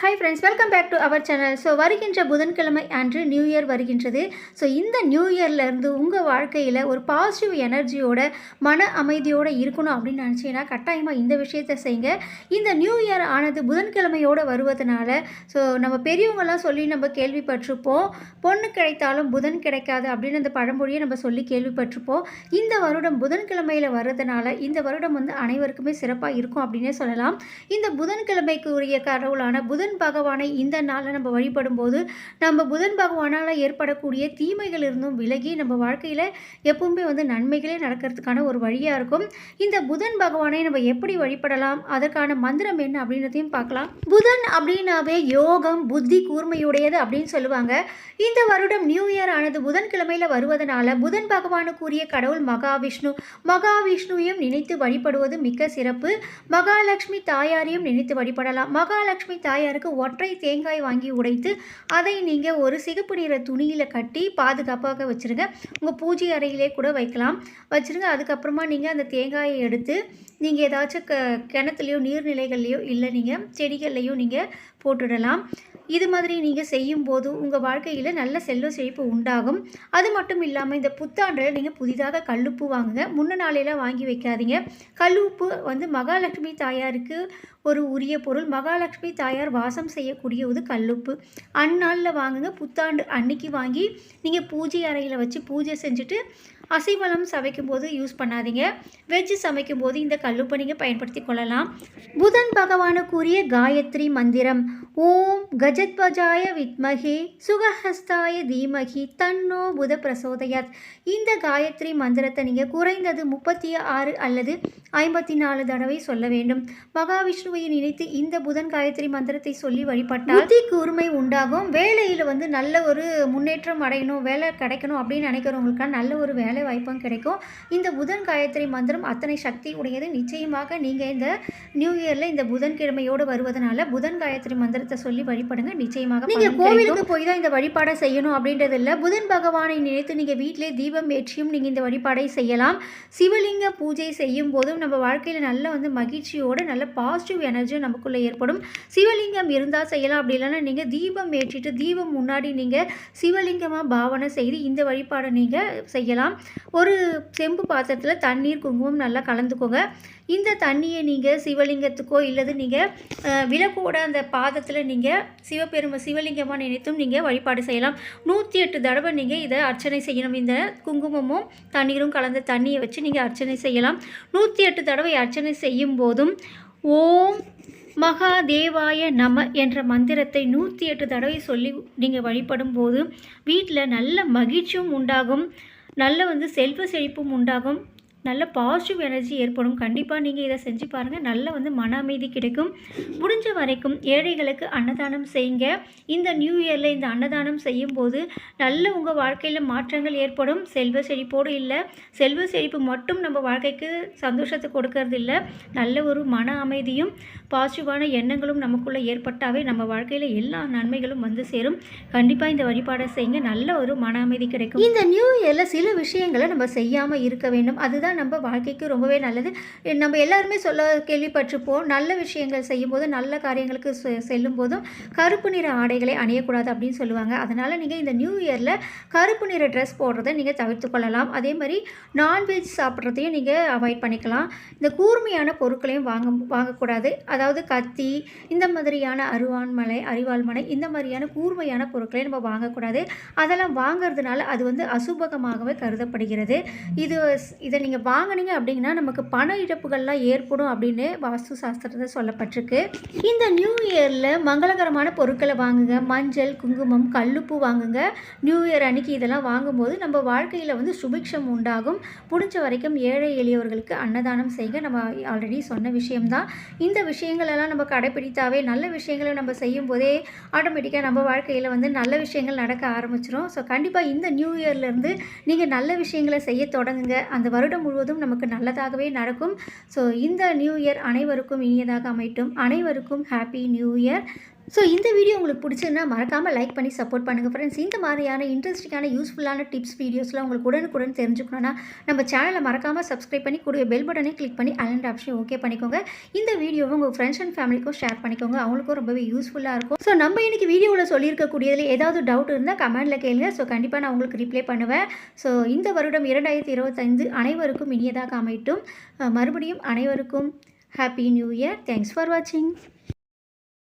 Hi friends welcome back to our channel so வருகின்ற புதன்கிழமை அன்று நியூ இயர் வருகின்றது. ஸோ இந்த நியூ இயர்லேருந்து உங்கள் வாழ்க்கையில் ஒரு பாசிட்டிவ் எனர்ஜியோட மன அமைதியோடு இருக்கணும் அப்படின்னு நினச்சிங்கன்னா கட்டாயமாக இந்த விஷயத்தை செய்யுங்க இந்த நியூ இயர் ஆனது புதன்கிழமையோடு வருவதனால ஸோ நம்ம பெரியவங்கெல்லாம் சொல்லி நம்ம கேள்விப்பட்டிருப்போம். பொண்ணு கிடைத்தாலும் புதன் கிடைக்காது அப்படின்னு அந்த பழமொழியை நம்ம சொல்லி கேள்விப்பட்டிருப்போம். இந்த வருடம் புதன்கிழமையில் வர்றதுனால இந்த வருடம் வந்து அனைவருக்குமே சிறப்பாக இருக்கும் அப்படின்னே சொல்லலாம். இந்த புதன்கிழமைக்கு உரிய கடவுளான புதன் பகவானை இந்த நாளில் நம்ம வழிபடும் போது நம்ம புதன் பகவானால் ஏற்படக்கூடிய தீமைகள் இருந்தும் விலகி நம்ம வாழ்க்கையில் எப்பவுமே வந்து நன்மைகளே நடக்கிறதுக்கான ஒரு வழியாக இருக்கும். இந்த புதன் பகவானை நம்ம எப்படி வழிபடலாம்? அதற்கான மந்திரம் என்ன அப்படின்றதையும் பார்க்கலாம். புதன் அப்படின்னாவே யோகம் புத்தி கூர்மையுடையது அப்படின்னு சொல்லுவாங்க. இந்த வருடம் நியூ இயர் ஆனது புதன்கிழமையில் வருவதனால புதன் பகவானுக்குரிய கடவுள் மகாவிஷ்ணு மகாவிஷ்ணுவையும் நினைத்து வழிபடுவது மிக்க சிறப்பு. மகாலட்சுமி தாயாரையும் நினைத்து வழிபடலாம். மகாலட்சுமி தாயாருக்கு ஒற்றை தேங்காய் வாங்கி உடைத்து அதை நீங்கள் ஒரு சிகப்பு நிற துணியில் கட்டி பாதுகாப்பாக வச்சுருங்க. உங்கள் பூஜை அறையிலே கூட வைக்கலாம். வச்சுருங்க. அதுக்கப்புறமா நீங்கள் அந்த தேங்காயை எடுத்து நீங்கள் ஏதாச்சும் க கிணத்துலையோ நீர்நிலைகள்லையோ இல்லை நீங்கள் செடிகள்லையோ நீங்கள் போட்டுடலாம். இது மாதிரி நீங்கள் செய்யும்போது உங்கள் வாழ்க்கையில் நல்ல செல்வ செழிப்பு உண்டாகும். அது மட்டும் இல்லாமல் இந்த புத்தாண்டில் நீங்கள் புதிதாக கல்லுப்பு வாங்குங்க. முன்ன நாளையெல்லாம் வாங்கி வைக்காதீங்க. கல்லுப்பு வந்து மகாலட்சுமி தாயாருக்கு ஒரு உரிய பொருள். மகாலட்சுமி தாயார் வாசம் செய்யக்கூடிய ஒரு கல்லுப்பு. அந்நாளில் வாங்குங்க. புத்தாண்டு அன்னைக்கு வாங்கி நீங்கள் பூஜை அறையில் வச்சு பூஜை செஞ்சுட்டு அசைவளம் சமைக்கும் போது யூஸ் பண்ணாதீங்க. வெஜ்ஜு சமைக்கும் போது இந்த கல்லுப்பை நீங்கள் பயன்படுத்தி கொள்ளலாம். புதன் பகவானுக்குரிய காயத்ரி மந்திரம். ஓம் கஜத்வஜாய வித்மகி சுகஹஸ்தாய தீமகி தன்னோ புத பிரசோதயாத். இந்த காயத்ரி மந்திரத்தை நீங்கள் குறைந்தது முப்பத்தி ஆறு அல்லது ஐம்பத்தி நாலு தடவை சொல்ல வேண்டும். மகாவிஷ்ணுவை நினைத்து இந்த புதன் காயத்ரி மந்திரத்தை சொல்லி வழிபட்டால் புத்தி கூர்மை உண்டாகும். வேலையில் வந்து நல்ல ஒரு முன்னேற்றம் அடையணும் வேலை கிடைக்கணும் அப்படின்னு நினைக்கிறவங்களுக்கான நல்ல ஒரு வேலை வாய்ப்பும் கிடைக்கும். இந்த புதன் காயத்ரி மந்திரம் அத்தனை சக்தி உடையது நிச்சயமாக நீங்கள் இந்த நியூ இயரில் இந்த புதன்கிழமையோடு வருவதனால புதன் காயத்ரி மந்திரத்தை சொல்லி வழிபடுங்க. நிச்சயமாக நீங்கள் கோவிலுக்கு போய் தான் இந்த வழிபாடை செய்யணும் அப்படின்றது இல்லை புதன் பகவானை நினைத்து நீங்கள் வீட்டிலே தீபம் ஏற்றியும் நீங்கள் இந்த வழிபாடை செய்யலாம். சிவலிங்க பூஜை செய்யும் போதும் நம்ம வாழ்க்கையில் நல்ல வந்து மகிழ்ச்சியோடு நல்ல பாசிட்டிவ் எனர்ஜியும் நமக்குள்ளே ஏற்படும். சிவலிங்கம் இருந்தால் செய்யலாம். அப்படி இல்லைன்னா நீங்கள் தீபம் ஏற்றிட்டு தீபம் முன்னாடி நீங்கள் சிவலிங்கமாக பாவனை செய்து இந்த வழிபாடை நீங்கள் செய்யலாம். ஒரு செம்பு பாத்திரத்தில் தண்ணீர் குங்குமம் நல்லா கலந்துக்கோங்க. இந்த தண்ணியை நீங்கள் சிவலிங்கத்துக்கோ இல்லது நீங்கள் விளக்கோட அந்த பாதத்தில் நீங்கள் சிவபெருமை சிவலிங்கமாக நினைத்தும் நீங்கள் வழிபாடு செய்யலாம். நூற்றி எட்டு தடவை நீங்கள் இதை அர்ச்சனை செய்யணும். இந்த குங்குமமும் தண்ணீரும் கலந்த தண்ணியை வச்சு நீங்கள் அர்ச்சனை செய்யலாம். நூற்றி எட்டு தடவை அர்ச்சனை செய்யும் போதும் ஓம் மகாதேவாய நம என்ற மந்திரத்தை நூற்றி எட்டு தடவை சொல்லி நீங்கள் வழிபடும் போது வீட்டில் நல்ல மகிழ்ச்சியும் உண்டாகும். நல்ல வந்து செல்வ செழிப்பும் உண்டாகும். நல்ல பாசிட்டிவ் எனர்ஜி ஏற்படும். கண்டிப்பாக நீங்கள் இதை செஞ்சு பாருங்கள் நல்ல வந்து மன அமைதி கிடைக்கும். முடிஞ்ச வரைக்கும் ஏழைகளுக்கு அன்னதானம் செய்யுங்க. இந்த நியூ இயரில் இந்த அன்னதானம் செய்யும்போது நல்ல உங்கள் வாழ்க்கையில் மாற்றங்கள் ஏற்படும். செல்வ செழிப்போடு இல்லை. செல்வ செழிப்பு மட்டும் நம்ம வாழ்க்கைக்கு சந்தோஷத்தை கொடுக்கறது இல்லை. நல்ல ஒரு மன அமைதியும் பாசிட்டிவான எண்ணங்களும் நமக்குள்ளே ஏற்பட்டாவே நம்ம வாழ்க்கையில் எல்லா நன்மைகளும் வந்து சேரும். கண்டிப்பாக இந்த வழிபாடை செய்யுங்க. நல்ல ஒரு மன அமைதி கிடைக்கும். இந்த நியூ இயரில் சில விஷயங்களை நம்ம செய்யாமல் இருக்க வேண்டும். அதுதான் நம்ம வாழ்க்கைக்கு ரொம்பவே நல்லது. நம்ம எல்லாருமே சொல்ல கேள்விப்பட்டிருப்போம். நல்ல விஷயங்கள் செய்யும்போது நல்ல காரியங்களுக்கு செ- செல்லும் போதும் கருப்பு நிற ஆடைகளை அணியக்கூடாது அப்படின்னு சொல்லுவாங்க. அதனால் நீங்கள் இந்த நியூ இயரில் கருப்பு நிற ட்ரெஸ் போடுறதை நீங்கள் தவிர்த்து கொள்ளலாம். அதே மாதிரி நான்வெஜ் சாப்பிட்றதையும் நீங்கள் அவாய்ட் பண்ணிக்கலாம். இந்த கூர்மையான பொருட்களையும் வாங்க வாங்கக்கூடாது. அதாவது கத்தி இந்த மாதிரியான அருவான்மலை அரிவாள்மனை இந்த மாதிரியான கூர்மையான பொருட்களை நம்ம வாங்கக்கூடாது. அதெல்லாம் வாங்குறதுனால அது வந்து அசுபகமாகவே கருதப்படுகிறது. இது இதை நீங்கள் வாங்குனீங்க அப்படின்னா நமக்கு பண இழப்புகள்லாம் ஏற்படும் அப்படின்னு வாஸ்து சாஸ்திரத்தில் சொல்லப்பட்டிருக்கு. இந்த நியூ இயரில் மங்களகரமான பொருட்களை வாங்குங்க. மஞ்சள் குங்குமம் கல்லுப்பு வாங்குங்க. நியூ இயர் அன்னைக்கு இதெல்லாம் வாங்கும்போது நம்ம வாழ்க்கையில் வந்து சுபிக்ஷம் உண்டாகும். முடிஞ்ச வரைக்கும் ஏழை எளியவர்களுக்கு அன்னதானம் செய்ய நம்ம ஆல்ரெடி சொன்ன விஷயம்தான். இந்த விஷயங்களெல்லாம் நம்ம கடைப்பிடித்தாவே நல்ல விஷயங்களை நம்ம செய்யும் போதே ஆட்டோமேட்டிக்காக நம்ம வாழ்க்கையில் வந்து நல்ல விஷயங்கள் நடக்க ஆரம்பிச்சிடும் ஸோ கண்டிப்பாக இந்த நியூ இயர்லேருந்து நீங்கள் நல்ல விஷயங்களை செய்ய தொடங்குங்க. அந்த வருடம் முழுவதும் நமக்கு நல்லதாகவே நடக்கும். ஸோ இந்த நியூ இயர் அனைவருக்கும் இனியதாக அமையட்டும். அனைவருக்கும் ஹாப்பி நியூ இயர் ஸோ இந்த வீடியோ உங்களுக்கு பிடிச்சிருந்தா மறக்காமல் லைக் பண்ணி சப்போர்ட் பண்ணுங்கள் ஃப்ரெண்ட்ஸ் இந்த மாதிரியான இன்ட்ரெஸ்டிங்கான யூஸ்ஃபுல்லான டிப்ஸ் வீடியோஸ்லாம் உங்களுக்கு உடனுக்குடன் தெரிஞ்சுக்கணும்னா நம்ம சேனலை மறக்காமல் சப்ஸ்கிரைப் பண்ணி கூடிய பெல் பட்டனை கிளிக் பண்ணி அலண்ட் ஆப்ஷன் ஓகே பண்ணிக்கோங்க. இந்த வீடியோவை உங்கள் ஃப்ரெண்ட்ஸ் அண்ட் ஃபேமிலிக்கும் ஷேர் பண்ணிக்கோங்க. அவங்களுக்கும் ரொம்பவே யூஸ்ஃபுல்லாக இருக்கும். ஸோ நம்ம இன்றைக்கி வீடியோவில் சொல்லியிருக்கக்கூடியதில் ஏதாவது டவுட் இருந்தால் கமெண்ட்டில் கேளுங்க. ஸோ கண்டிப்பாக நான் உங்களுக்கு ரிப்ளை பண்ணுவேன். ஸோ இந்த வருடம் இரண்டாயிரத்தி இருபத்தைந்து அனைவருக்கும் இனியதாக அமையட்டும். மறுபடியும் அனைவருக்கும் happy new year thanks for வாட்சிங்